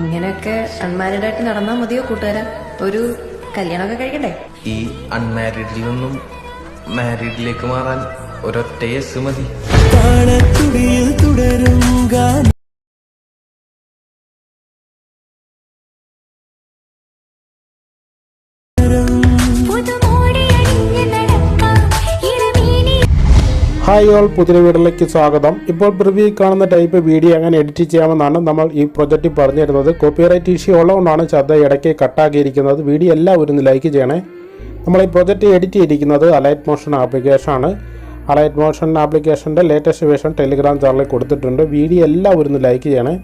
ഇങ്ങനെയൊക്കെ അൺമാരിഡ് ആയിട്ട് നടന്നാൽ മതിയോ കൂട്ടുകാരാ? ഒരു കല്യാണമൊക്കെ കഴിക്കണ്ടേ? ഈ അൺമാരിഡിൽ നിന്നും മാരിഡിലേക്ക് മാറാൻ ഒരൊറ്റ യെസ് മതി. തുടരും ഹായ് ഓൾ പുതിയ വീഡിയോയിലേക്ക് സ്വാഗതം. ഇപ്പോൾ പ്രിവ്യൂ കാണുന്ന ടൈപ്പ് വീഡിയോ എങ്ങനെ എഡിറ്റ് ചെയ്യാമെന്നാണ് നമ്മൾ ഈ പ്രൊജക്റ്റിൽ പറഞ്ഞു തരുന്നത് കോപ്പിറൈറ്റ് ഇഷ്യൂ ഉള്ളതുകൊണ്ടാണ് ശ്രദ്ധ ഇടയ്ക്ക് കട്ടാക്കിയിരിക്കുന്നത് വീഡിയോ എല്ലാവരും ലൈക്ക് ചെയ്യണേ. നമ്മൾ ഈ പ്രൊജക്റ്റ് എഡിറ്റ് ചെയ്തിരിക്കുന്നത് അലൈറ്റ് മോഷൻ ആപ്ലിക്കേഷനാണ് അലൈറ്റ് മോഷൻ ആപ്ലിക്കേഷന്റെ ലേറ്റസ്റ്റ് വേർഷൻ ടെലിഗ്രാം ചാനലിൽ കൊടുത്തിട്ടുണ്ട്. വീഡിയോ എല്ലാവരും ലൈക്ക് ചെയ്യണേ.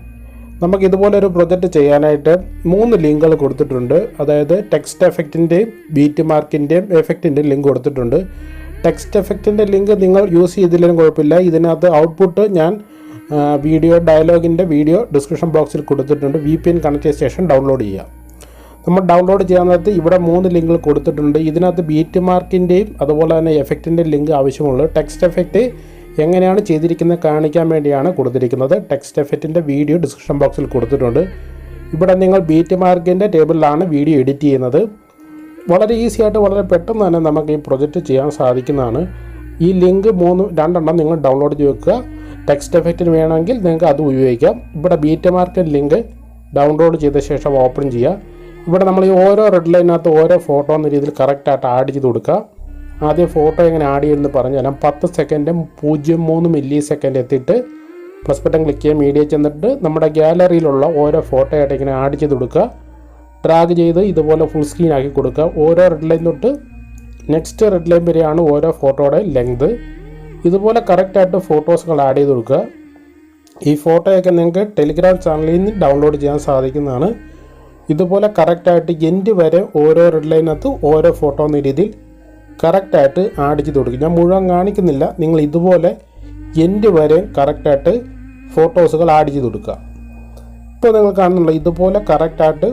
നമുക്ക് ഇതുപോലെ ഒരു പ്രൊജക്റ്റ് ചെയ്യാനായിട്ട് മൂന്ന് ലിങ്കുകൾ കൊടുത്തിട്ടുണ്ട്. അതായത് ടെക്സ്റ്റ് എഫക്റ്റിന്റെയും ബീറ്റ് മാർക്കിന്റെയും എഫക്റ്റിന്റെയും ലിങ്ക് കൊടുത്തിട്ടുണ്ട്. ടെക്സ്റ്റ് എഫക്റ്റിന്റെ ലിങ്ക് നിങ്ങൾ യൂസ് ചെയ്തില്ലെങ്കിലും കുഴപ്പമില്ല. ഇതിനകത്ത് ഔട്ട്പുട്ട് ഞാൻ വീഡിയോ ഡയലോഗിന്റെ വീഡിയോ ഡിസ്ക്രിപ്ഷൻ ബോക്സിൽ കൊടുത്തിട്ടുണ്ട്. വി പി എൻ കണക്ട് ചെയ്ത ശേഷം ഡൗൺലോഡ് ചെയ്യുക. നമ്മൾ ഡൗൺലോഡ് ചെയ്യാനകത്ത് ഇവിടെ മൂന്ന് ലിങ്കുകൾ കൊടുത്തിട്ടുണ്ട്. ഇതിനകത്ത് ബീറ്റ് മാർക്കിന്റെയും അതുപോലെ തന്നെ എഫക്റ്റിന്റെ ലിങ്ക് ആവശ്യമുള്ളൂ ടെക്സ്റ്റ് എഫക്റ്റ് എങ്ങനെയാണ് ചെയ്തിരിക്കുന്നത് കാണിക്കാൻ വേണ്ടിയാണ് കൊടുത്തിരിക്കുന്നത്. ടെക്സ്റ്റ് എഫക്റ്റിന്റെ വീഡിയോ ഡിസ്ക്രിപ്ഷൻ ബോക്സിൽ കൊടുത്തിട്ടുണ്ട്. ഇവിടെ നിങ്ങൾ ബീറ്റ് മാർക്കിന്റെ ടേബിളിലാണ് വീഡിയോ എഡിറ്റ് ചെയ്യുന്നത്. വളരെ ഈസി ആയിട്ട് വളരെ പെട്ടെന്ന് തന്നെ നമുക്ക് ഈ പ്രൊജക്റ്റ് ചെയ്യാൻ സാധിക്കുന്നതാണ്. ഈ ലിങ്ക് മൂന്ന് രണ്ടെണ്ണം നിങ്ങൾ ഡൗൺലോഡ് ചെയ്ത് വെക്കുക. ടെക്സ്റ്റ് എഫക്റ്റിന് വേണമെങ്കിൽ നിങ്ങൾക്ക് അത് ഉപയോഗിക്കാം. ഇവിടെ ബീറ്റ് മാർക്കറ്റ് ലിങ്ക് ഡൗൺലോഡ് ചെയ്ത ശേഷം ഓപ്പൺ ചെയ്യുക. ഇവിടെ നമ്മൾ ഈ ഓരോ റെഡ് ലൈനകത്ത് ഓരോ ഫോട്ടോ എന്ന രീതിയിൽ കറക്റ്റായിട്ട് ആഡ് ചെയ്ത് കൊടുക്കുക. ആദ്യം ഫോട്ടോ എങ്ങനെ ആഡ് ചെയ്യുമെന്ന് പറഞ്ഞു തരാം. പത്ത് സെക്കൻഡ് പൂജ്യം മൂന്ന് മില്ലി സെക്കൻഡ് എത്തിയിട്ട് പ്ലസ് ബട്ടൺ ക്ലിക്ക് ചെയ്യുക. മീഡിയ ചെന്നിട്ട് നമ്മുടെ ഗാലറിയിലുള്ള ഓരോ ഫോട്ടോ ആയിട്ട് ഇങ്ങനെ ആഡ് ചെയ്ത് കൊടുക്കുക. ഡ്രാഗ് ചെയ്ത് ഇതുപോലെ ഫുൾ സ്ക്രീൻ ആക്കി കൊടുക്കുക. ഓരോ റെഡ് ലൈൻ തൊട്ട് നെക്സ്റ്റ് റെഡ് ലൈൻ വരെയാണ് ഓരോ ഫോട്ടോയുടെ ലെങ്ത് ഇതുപോലെ കറക്റ്റായിട്ട് ഫോട്ടോസുകൾ ആഡ് ചെയ്ത് കൊടുക്കുക. ഈ ഫോട്ടോയൊക്കെ നിങ്ങൾക്ക് ടെലിഗ്രാം ചാനലിൽ നിന്ന് ഡൗൺലോഡ് ചെയ്യാൻ സാധിക്കുന്നതാണ്. ഇതുപോലെ കറക്റ്റായിട്ട് എൻഡ് വരെ ഓരോ റെഡ് ലൈനകത്ത് ഓരോ ഫോട്ടോ എന്ന രീതിയിൽ കറക്റ്റായിട്ട് ആഡ് ചെയ്ത് കൊടുക്കും ഞാൻ മുഴുവൻ കാണിക്കുന്നില്ല. നിങ്ങൾ ഇതുപോലെ എൻഡ് വരെ കറക്റ്റായിട്ട് ഫോട്ടോസുകൾ ആഡ് ചെയ്ത് കൊടുക്കുക. ഇപ്പോൾ നിങ്ങൾ കാണുന്നുള്ള ഇതുപോലെ കറക്റ്റായിട്ട്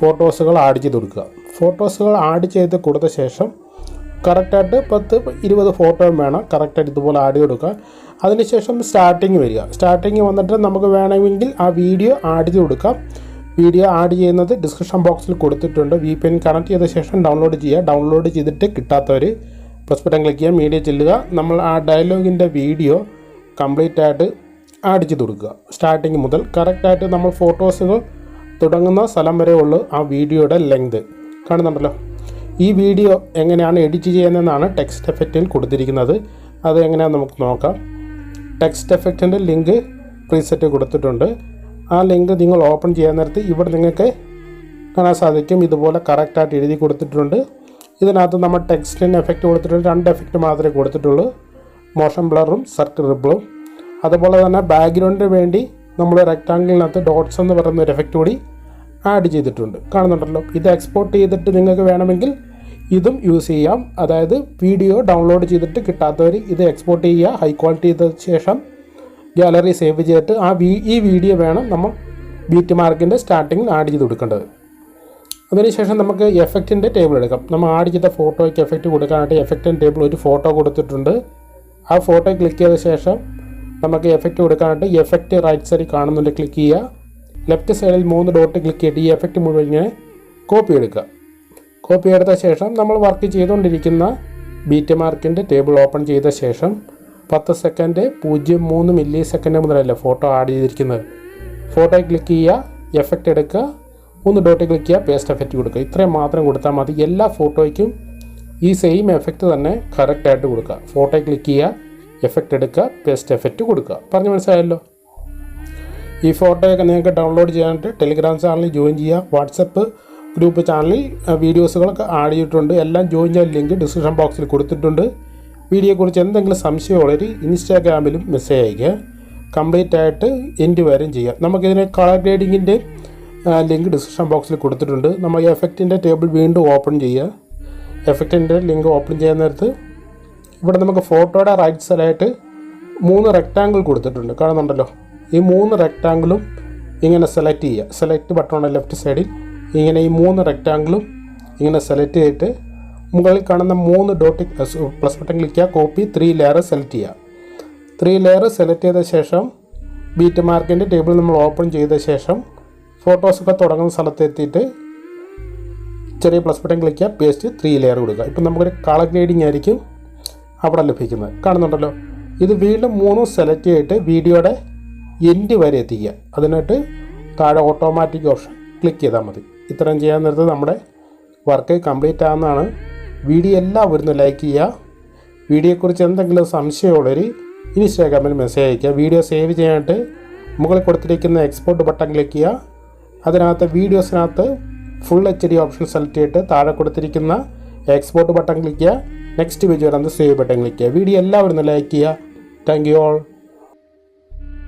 ഫോട്ടോസുകൾ ആഡ് ചെയ്ത് കൊടുക്കുക. ഫോട്ടോസുകൾ ആഡ് ചെയ്ത് കൊടുത്ത ശേഷം കറക്റ്റായിട്ട് പത്ത് ഇരുപത് ഫോട്ടോയും വേണം. കറക്റ്റായിട്ട് ഇതുപോലെ ആഡ് കൊടുക്കുക അതിനുശേഷം സ്റ്റാർട്ടിങ് വരിക. സ്റ്റാർട്ടിങ് വന്നിട്ട് നമുക്ക് വേണമെങ്കിൽ ആ വീഡിയോ ആഡ് ചെയ്ത് കൊടുക്കാം. വീഡിയോ ആഡ് ചെയ്യുന്നത് ഡിസ്ക്രിപ്ഷൻ ബോക്സിൽ കൊടുത്തിട്ടുണ്ട്. വി പി എൻ കണക്ട് ചെയ്ത ശേഷം ഡൗൺലോഡ് ചെയ്യുക. ഡൗൺലോഡ് ചെയ്തിട്ട് കിട്ടാത്തവർ പ്ലസ് ബട്ടൺ ക്ലിക്ക് ചെയ്യുക. മീഡിയ ചെല്ലുക. നമ്മൾ ആ ഡയലോഗിന്റെ വീഡിയോ കംപ്ലീറ്റ് ആയിട്ട് ആഡ് ചെയ്ത് കൊടുക്കുക. സ്റ്റാർട്ടിങ് മുതൽ കറക്റ്റായിട്ട് നമ്മൾ ഫോട്ടോസുകൾ തുടങ്ങുന്ന സ്ഥലം വരെ ഉള്ളു ആ വീഡിയോയുടെ ലെങ്ത് കാണുന്നുണ്ടല്ലോ? ഈ വീഡിയോ എങ്ങനെയാണ് എഡിറ്റ് ചെയ്യുന്നതെന്നാണ് ടെക്സ്റ്റ് എഫക്റ്റിൽ കൊടുത്തിരിക്കുന്നത്. അത് എങ്ങനെയാണെന്ന് നമുക്ക് നോക്കാം. ടെക്സ്റ്റ് എഫക്റ്റിന്റെ ലിങ്ക് പ്രീസെറ്റ് കൊടുത്തിട്ടുണ്ട്. ആ ലിങ്ക് നിങ്ങൾ ഓപ്പൺ ചെയ്യാൻ നേരത്ത് ഇവിടെ നിങ്ങൾക്ക് കാണാൻ സാധിക്കും. ഇതുപോലെ കറക്റ്റായിട്ട് എഴുതി കൊടുത്തിട്ടുണ്ട്. ഇതിനകത്ത് നമ്മൾ ടെക്സ്റ്റിന് എഫക്റ്റ് കൊടുത്തിട്ടുണ്ട്. രണ്ട് എഫക്റ്റ് മാത്രമേ കൊടുത്തിട്ടുള്ളൂ. മോഷൻ ബ്ലറും സർക്കിൾ റിബിളും അതുപോലെ തന്നെ ബാക്ക്ഗ്രൗണ്ടിന് വേണ്ടി നമ്മൾ റെക്റ്റാങ്കിളിനകത്ത് ഡോട്ട്സ് എന്ന് പറയുന്ന ഒരു എഫക്റ്റ് കൂടി ആഡ് ചെയ്തിട്ടുണ്ട്. കാണുന്നുണ്ടല്ലോ? ഇത് എക്സ്പോർട്ട് ചെയ്തിട്ട് നിങ്ങൾക്ക് വേണമെങ്കിൽ ഇതും യൂസ് ചെയ്യാം. അതായത് വീഡിയോ ഡൗൺലോഡ് ചെയ്തിട്ട് കിട്ടാത്തവർ ഇത് എക്സ്പോർട്ട് ചെയ്യുക. ഹൈ ക്വാളിറ്റി ചെയ്ത ശേഷം ഗാലറി സേവ് ചെയ്തിട്ട് ആ ഈ വീഡിയോ വേണം നമ്മൾ ബീറ്റ് മാർക്കിന്റെ സ്റ്റാർട്ടിങ്ങിൽ ആഡ് ചെയ്ത് കൊടുക്കേണ്ടത്. അതിനുശേഷം നമുക്ക് എഫക്റ്റിന്റെ ടേബിൾ എടുക്കാം. നമ്മൾ ആഡ് ചെയ്ത ഫോട്ടോയ്ക്ക് എഫക്റ്റ് കൊടുക്കാനായിട്ട് എഫക്റ്റിന്റെ ടേബിൾ ഒരു ഫോട്ടോ കൊടുത്തിട്ടുണ്ട്. ആ ഫോട്ടോ ക്ലിക്ക് ചെയ്ത ശേഷം നമുക്ക് എഫക്റ്റ് കൊടുക്കാനായിട്ട് എഫക്റ്റ് റൈറ്റ് സൈഡിൽ കാണുന്നുണ്ട് ക്ലിക്ക് ചെയ്യുക. ലെഫ്റ്റ് സൈഡിൽ മൂന്ന് ഡോട്ട് ക്ലിക്ക് ചെയ്തിട്ട് ഈ എഫക്റ്റ് മുഴുവൻ ഇങ്ങനെ കോപ്പി എടുക്കുക. കോപ്പി എടുത്ത ശേഷം നമ്മൾ വർക്ക് ചെയ്തുകൊണ്ടിരിക്കുന്ന ബീറ്റ് മാർക്കിന്റെ ടേബിൾ ഓപ്പൺ ചെയ്ത ശേഷം പത്ത് സെക്കൻഡ് പൂജ്യം മൂന്ന് മില്ലി സെക്കൻഡ് മുതലല്ല ഫോട്ടോ ആഡ് ചെയ്തിരിക്കുന്നത്. ഫോട്ടോയിൽ ക്ലിക്ക് ചെയ്യുക എഫക്റ്റ് എടുക്കുക മൂന്ന് ഡോട്ട് ക്ലിക്ക് ചെയ്യുക പേസ്റ്റ് എഫക്റ്റ് കൊടുക്കുക. ഇത്രയും മാത്രം കൊടുത്താൽ മതി. എല്ലാ ഫോട്ടോയ്ക്കും ഈ സെയിം എഫക്റ്റ് തന്നെ കറക്റ്റായിട്ട് കൊടുക്കുക. ഫോട്ടോയിൽ ക്ലിക്ക് ചെയ്യുക. എഫക്റ്റ് എടുക്കുക പേസ്റ്റ് എഫക്റ്റ് കൊടുക്കുക. പറഞ്ഞ് മനസ്സിലായല്ലോ? ഈ ഫോട്ടോയൊക്കെ നിങ്ങൾക്ക് ഡൗൺലോഡ് ചെയ്യാനായിട്ട് ടെലിഗ്രാം ചാനലിൽ ജോയിൻ ചെയ്യുക. വാട്സപ്പ് ഗ്രൂപ്പ് ചാനലിൽ വീഡിയോസുകളൊക്കെ ആഡ് ചെയ്തിട്ടുണ്ട്. എല്ലാം ജോയിൻ ചെയ്യാൻ ലിങ്ക് ഡിസ്ക്രിപ്ഷൻ ബോക്സിൽ കൊടുത്തിട്ടുണ്ട്. വീഡിയോയെക്കുറിച്ച് എന്തെങ്കിലും സംശയമുള്ളവർ ഇൻസ്റ്റാഗ്രാമിലും മെസ്സേജ് അയയ്ക്കുക. കംപ്ലീറ്റ് ആയിട്ട് എൻഡ് വരെയും ചെയ്യാം നമുക്കിതിന് കളർ ഗ്രേഡിങ്ങിന്റെ ലിങ്ക് ഡിസ്ക്രിപ്ഷൻ ബോക്സിൽ കൊടുത്തിട്ടുണ്ട്. നമ്മൾ എഫക്റ്റിന്റെ ടേബിൾ വീണ്ടും ഓപ്പൺ ചെയ്യുക. എഫക്റ്റിന്റെ ലിങ്ക് ഓപ്പൺ ചെയ്യാൻ നേരത്ത് ഇവിടെ നമുക്ക് ഫോട്ടോയുടെ റൈറ്റ് സൈഡായിട്ട് മൂന്ന് റെക്റ്റാങ്കിൾ കൊടുത്തിട്ടുണ്ട്. കാണുന്നുണ്ടല്ലോ? ഈ മൂന്ന് റെക്റ്റാങ്കിളും ഇങ്ങനെ സെലക്ട് ചെയ്യുക. സെലക്ട് ബട്ടണുണ്ട് ലെഫ്റ്റ് സൈഡിൽ ഇങ്ങനെ ഈ മൂന്ന് റെക്റ്റാങ്കിളും ഇങ്ങനെ സെലക്ട് ചെയ്തിട്ട് മുകളിൽ കാണുന്ന മൂന്ന് ഡോട്ട് പ്ലസ് ബട്ടൺ ക്ലിക്ക് ചെയ്യുക. കോപ്പി ത്രീ ലെയർ സെലക്ട് ചെയ്യുക. ത്രീ ലെയർ സെലക്ട് ചെയ്ത ശേഷം ബീറ്റ് മാർക്കിന്റെ ടേബിൾ നമ്മൾ ഓപ്പൺ ചെയ്ത ശേഷം ഫോട്ടോസൊക്കെ തുടങ്ങുന്ന സ്ഥലത്ത് എത്തിയിട്ട് ചെറിയ പ്ലസ് ബട്ടൺ ക്ലിക്ക് ചെയ്യുക. പേസ്റ്റ് ത്രീ ലെയർ കൊടുക്കുക. ഇപ്പം നമുക്കൊരു കളർ ഗ്രേഡിംഗ് ആയിരിക്കും. അവിടെ ലഭിക്കുന്നത്. കാണുന്നുണ്ടല്ലോ. ഇത് വീണ്ടും മൂന്നും സെലക്ട് ചെയ്തിട്ട് വീഡിയോയുടെ എൻഡ് വരെ എത്തിക്കുക. അതിനായിട്ട് താഴെ ഓട്ടോമാറ്റിക് ഓപ്ഷൻ ക്ലിക്ക് ചെയ്താൽ മതി. ഇത്രയും ചെയ്യാൻ നേരത്ത് നമ്മുടെ വർക്ക് കംപ്ലീറ്റ് ആകുന്നതാണ് വീഡിയോ എല്ലാവരും ഒന്ന് ലൈക്ക് ചെയ്യുക. വീഡിയോയെക്കുറിച്ച് എന്തെങ്കിലും സംശയമുള്ളവർ ഇൻസ്റ്റാഗ്രാമിൽ മെസ്സേജ് അയയ്ക്കുക. വീഡിയോ സേവ് ചെയ്യാനായിട്ട് മുകളിൽ കൊടുത്തിരിക്കുന്ന എക്സ്പോർട്ട് ബട്ടൺ ക്ലിക്ക് ചെയ്യുക. അതിനകത്ത് വീഡിയോസിനകത്ത് full H D option select ചെയ്തിട്ട് താഴെ കൊടുത്തിരിക്കുന്ന എക്സ്പോർട്ട് ബട്ടൺ ക്ലിക്ക് ചെയ്യുക. നെക്സ്റ്റ് പേജ് വരാൻ സേവ് ബട്ടൺ ക്ലിക്ക് ചെയ്യുക വീഡിയോ എല്ലാവരും ലൈക്ക് ചെയ്യുക. Thank you all